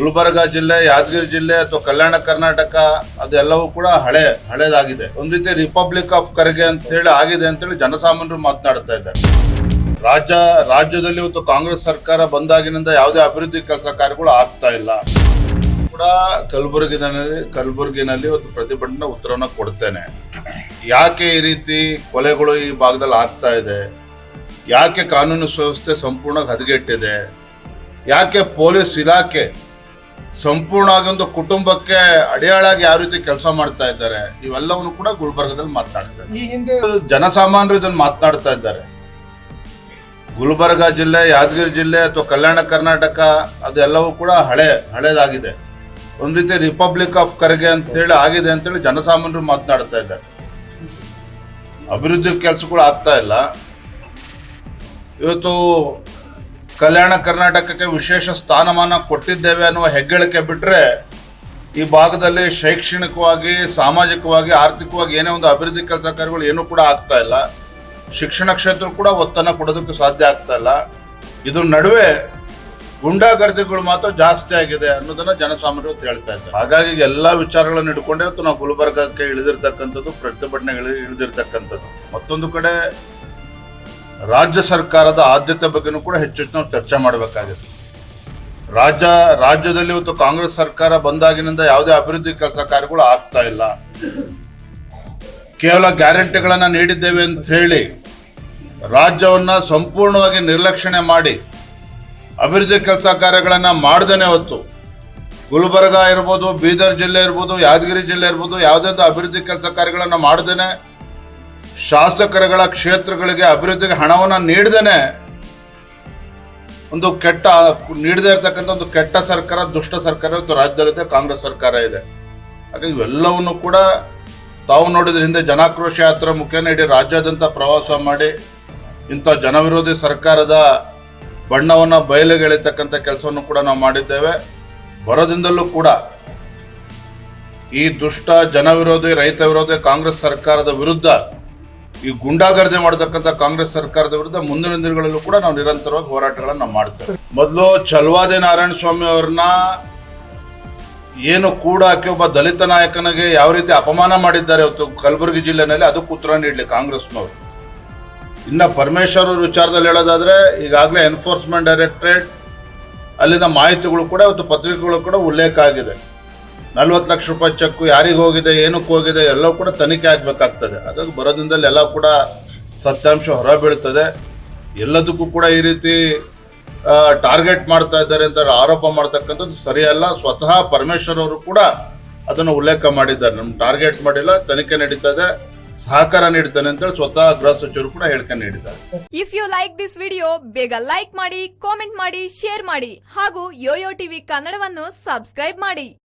ಗುಲ್ಬರ್ಗ ಜಿಲ್ಲೆ, ಯಾದಗಿರಿ ಜಿಲ್ಲೆ ಅಥವಾ ಕಲ್ಯಾಣ ಕರ್ನಾಟಕ ಅದೆಲ್ಲವೂ ಕೂಡ ಹಳೆ, ಹಳೇದಾಗಿದೆ. ಒಂದ್ ರೀತಿ ರಿಪಬ್ಲಿಕ್ ಆಫ್ ಕರ್ಗೆ ಅಂತ ಹೇಳಿ ಆಗಿದೆ ಅಂತೇಳಿ ಜನಸಾಮಾನ್ಯರು ಮಾತನಾಡ್ತಾ ಇದ್ದಾರೆ. ರಾಜ್ಯ, ರಾಜ್ಯದಲ್ಲಿ ಇವತ್ತು ಕಾಂಗ್ರೆಸ್ ಸರ್ಕಾರ ಬಂದಾಗಿನಿಂದ ಯಾವುದೇ ಅಭಿವೃದ್ಧಿ ಕೆಲಸ ಕಾರ್ಯಗಳು ಆಗ್ತಾ ಇಲ್ಲ. ಕೂಡ ಕಲಬುರಗಿನಲ್ಲಿ ಕಲಬುರಗಿನಲ್ಲಿ ಇವತ್ತು ಪ್ರತಿಭಟನೆ ಉತ್ತರವನ್ನು ಕೊಡ್ತೇನೆ. ಯಾಕೆ ಈ ರೀತಿ ಕೊಲೆಗಳು ಈ ಭಾಗದಲ್ಲಿ ಆಗ್ತಾ ಇದೆ? ಯಾಕೆ ಕಾನೂನು ಸುವ್ಯವಸ್ಥೆ ಸಂಪೂರ್ಣ ಹದಗೆಟ್ಟಿದೆ? ಯಾಕೆ ಪೊಲೀಸ್ ಇಲಾಖೆ ಸಂಪೂರ್ಣವಾಗಿ ಒಂದು ಕುಟುಂಬಕ್ಕೆ ಅಡಿಯಾಳಾಗಿ ಯಾವ ರೀತಿ ಕೆಲಸ ಮಾಡ್ತಾ ಇದ್ದಾರೆ ಇವೆಲ್ಲವನ್ನು ಕೂಡ ಗುಲ್ಬರ್ಗದಲ್ಲಿ ಮಾತನಾಡ್ತಾರೆ. ಈ ಹಿಂದೆ ಜನಸಾಮಾನ್ಯರು ಇದನ್ನು ಮಾತನಾಡ್ತಾ ಇದ್ದಾರೆ. ಗುಲ್ಬರ್ಗ ಜಿಲ್ಲೆ ಯಾದಗಿರಿ ಜಿಲ್ಲೆ ಅಥವಾ ಕಲ್ಯಾಣ ಕರ್ನಾಟಕ ಅದೆಲ್ಲವೂ ಕೂಡ ಹಳೆ ಹಳೇದಾಗಿದೆ. ಒಂದು ರೀತಿ ರಿಪಬ್ಲಿಕ್ ಆಫ್ ಕರ್ಗೆ ಅಂತ ಹೇಳಿ ಆಗಿದೆ ಅಂತೇಳಿ ಜನಸಾಮಾನ್ಯರು ಮಾತನಾಡ್ತಾ ಇದ್ದಾರೆ. ಅಭಿವೃದ್ಧಿ ಕೆಲಸಗಳು ಆಗ್ತಾ ಇಲ್ಲ. ಇವತ್ತು ಕಲ್ಯಾಣ ಕರ್ನಾಟಕಕ್ಕೆ ವಿಶೇಷ ಸ್ಥಾನಮಾನ ಕೊಟ್ಟಿದ್ದೇವೆ ಅನ್ನುವ ಹೆಗ್ಗಳಿಕೆ ಬಿಟ್ಟರೆ ಈ ಭಾಗದಲ್ಲಿ ಶೈಕ್ಷಣಿಕವಾಗಿ, ಸಾಮಾಜಿಕವಾಗಿ, ಆರ್ಥಿಕವಾಗಿ ಏನೇ ಒಂದು ಅಭಿವೃದ್ಧಿ ಕೆಲಸ ಕಾರ್ಯಗಳು ಏನೂ ಕೂಡ ಆಗ್ತಾ ಇಲ್ಲ. ಶಿಕ್ಷಣ ಕ್ಷೇತ್ರ ಕೂಡ ಒತ್ತನ್ನು ಕೊಡೋದಕ್ಕೆ ಸಾಧ್ಯ ಆಗ್ತಾ ಇಲ್ಲ. ಇದ್ರ ನಡುವೆ ಗುಂಡಾಗರ್ದಿಗಳು ಮಾತ್ರ ಜಾಸ್ತಿ ಆಗಿದೆ ಅನ್ನೋದನ್ನ ಜನಸಾಮಾನ್ಯರು ಹೇಳ್ತಾ ಇದ್ದಾರೆ. ಹಾಗಾಗಿ ಎಲ್ಲ ವಿಚಾರಗಳನ್ನು ಇಟ್ಕೊಂಡೇ ನಾವು ಗುಲ್ಬರ್ಗಕ್ಕೆ ಇಳಿದಿರ್ತಕ್ಕಂಥದ್ದು ಪ್ರತಿಭಟನೆಗಳು ಇಳಿದಿರ್ತಕ್ಕಂಥದ್ದು. ಮತ್ತೊಂದು ಕಡೆ ರಾಜ್ಯ ಸರ್ಕಾರದ ಆದ್ಯತೆ ಬಗ್ಗೆನೂ ಕೂಡ ಹೆಚ್ಚು ಹೆಚ್ಚು ನಾವು ಚರ್ಚೆ ಮಾಡಬೇಕಾಗಿತ್ತು. ರಾಜ್ಯ, ರಾಜ್ಯದಲ್ಲಿ ಇವತ್ತು ಕಾಂಗ್ರೆಸ್ ಸರ್ಕಾರ ಬಂದಾಗಿನಿಂದ ಯಾವುದೇ ಅಭಿವೃದ್ಧಿ ಕೆಲಸ ಕಾರ್ಯಗಳು ಆಗ್ತಾ ಇಲ್ಲ. ಕೇವಲ ಗ್ಯಾರಂಟಿಗಳನ್ನು ನೀಡಿದ್ದೇವೆ ಅಂತ ಹೇಳಿ ರಾಜ್ಯವನ್ನ ಸಂಪೂರ್ಣವಾಗಿ ನಿರ್ಲಕ್ಷಣೆ ಮಾಡಿ ಅಭಿವೃದ್ಧಿ ಕೆಲಸ ಕಾರ್ಯಗಳನ್ನ ಮಾಡ್ದೇನೆ ಹೊತ್ತು ಗುಲ್ಬರ್ಗಾ ಇರ್ಬೋದು, ಬೀದರ್ ಜಿಲ್ಲೆ ಇರ್ಬೋದು, ಯಾದಗಿರಿ ಜಿಲ್ಲೆ ಇರ್ಬೋದು, ಯಾವುದೇ ಅಭಿವೃದ್ಧಿ ಕೆಲಸ ಕಾರ್ಯಗಳನ್ನ ಮಾಡ್ದೇನೆ ಶಾಸಕರುಗಳ ಕ್ಷೇತ್ರಗಳಿಗೆ ಅಭಿವೃದ್ಧಿಗೆ ಹಣವನ್ನು ನೀಡದೇನೆ ಒಂದು ಕೆಟ್ಟ, ನೀಡದೇ ಇರತಕ್ಕಂಥ ಒಂದು ಕೆಟ್ಟ ಸರ್ಕಾರ, ದುಷ್ಟ ಸರ್ಕಾರ ಇವತ್ತು ರಾಜ್ಯದಲ್ಲಿದೆ, ಕಾಂಗ್ರೆಸ್ ಸರ್ಕಾರ ಇದೆ. ಹಾಗಾಗಿ ಇವೆಲ್ಲವನ್ನು ಕೂಡ ತಾವು ನೋಡಿದ್ರೆ ಹಿಂದೆ ಜನಾಕ್ರೋಶ ಯಾತ್ರೆ ಮುಖೇನ ಇಡೀ ರಾಜ್ಯಾದ್ಯಂತ ಪ್ರವಾಸ ಮಾಡಿ ಇಂಥ ಜನವಿರೋಧಿ ಸರ್ಕಾರದ ಬಣ್ಣವನ್ನು ಬಯಲಿಗೆಳಿತಕ್ಕಂಥ ಕೆಲಸವನ್ನು ಕೂಡ ನಾವು ಮಾಡಿದ್ದೇವೆ. ಬರೋದಿಂದಲೂ ಕೂಡ ಈ ದುಷ್ಟ, ಜನವಿರೋಧಿ, ರೈತ ವಿರೋಧಿ ಕಾಂಗ್ರೆಸ್ ಸರ್ಕಾರದ ವಿರುದ್ಧ ಈ ಗುಂಡಾಗರ್ದೆ ಮಾಡತಕ್ಕಂತ ಕಾಂಗ್ರೆಸ್ ಸರ್ಕಾರದ ವಿರುದ್ಧ ಮುಂದಿನ ದಿನಗಳಲ್ಲೂ ಕೂಡ ನಾವು ನಿರಂತರವಾಗಿ ಹೋರಾಟಗಳನ್ನು ಮಾಡ್ತೇವೆ. ಮೊದಲು ಚಲುವಾದೆ ನಾರಾಯಣ ಸ್ವಾಮಿ ಅವ್ರನ್ನ ಏನು ಕೂಡ ಹಾಕಿ ಒಬ್ಬ ದಲಿತ ನಾಯಕನಿಗೆ ಯಾವ ರೀತಿ ಅಪಮಾನ ಮಾಡಿದ್ದಾರೆ ಇವತ್ತು ಕಲಬುರಗಿ ಜಿಲ್ಲೆನಲ್ಲಿ ಅದಕ್ಕೆ ಉತ್ತರ ನೀಡಲಿ ಕಾಂಗ್ರೆಸ್ನವರು ಇನ್ನ ಪರಮೇಶ್ವರ್ ಅವ್ರ ವಿಚಾರದಲ್ಲಿ ಹೇಳೋದಾದ್ರೆ, ಈಗಾಗಲೇ ಎನ್ಫೋರ್ಸ್ಮೆಂಟ್ ಡೈರೆಕ್ಟರೇಟ್ ಅಲ್ಲಿನ ಮಾಹಿತಿಗಳು ಕೂಡ ಇವತ್ತು ಪತ್ರಿಕೆಗಳು ಕೂಡ ಉಲ್ಲೇಖ ಆಗಿದೆ. ನಲ್ವತ್ತು ಲಕ್ಷ ರೂಪಾಯಿ ಚೆಕ್ ಯಾರಿಗೆ ಹೋಗಿದೆ, ಏನಕ್ಕೆ ಹೋಗಿದೆ, ಎಲ್ಲವೂ ಕೂಡ ತನಿಖೆ ಆಗಬೇಕಾಗ್ತದೆ. ಹಾಗಾಗಿ ಬರೋದಿಂದಲೇ ಎಲ್ಲ ಕೂಡ ಸತ್ಯಾಂಶ ಹೊರ ಬೀಳ್ತದೆ. ಎಲ್ಲದಕ್ಕೂ ಕೂಡ ಈ ರೀತಿ ಟಾರ್ಗೆಟ್ ಮಾಡ್ತಾ ಇದ್ದಾರೆ ಅಂತ ಆರೋಪ ಮಾಡ್ತಕ್ಕಂಥದ್ದು ಸರಿಯಲ್ಲ. ಸ್ವತಃ ಪರಮೇಶ್ವರ್ ಅವರು ಕೂಡ ಅದನ್ನು ಉಲ್ಲೇಖ ಮಾಡಿದ್ದಾರೆ. ನಮ್ಮ ಟಾರ್ಗೆಟ್ ಮಾಡಿಲ್ಲ, ತನಿಖೆ ನಡೀತದೆ ಸಹಕಾರ ನೀಡ್ತಾನೆ ಅಂತೇಳಿ ಸ್ವತಃ ಗೃಹ ಸಚಿವರು ಕೂಡ ಹೇಳಿಕೆ ನೀಡಿದ್ದಾರೆ. If you like this video ಬೇಗ ಲೈಕ್ ಮಾಡಿ ಕಾಮೆಂಟ್ ಮಾಡಿ ಶೇರ್ ಮಾಡಿ ಹಾಗೂ ಯೋಯೋ ಟಿವಿ ಕನ್ನಡವನ್ನು ಸಬ್ಸ್ಕ್ರೈಬ್ ಮಾಡಿ.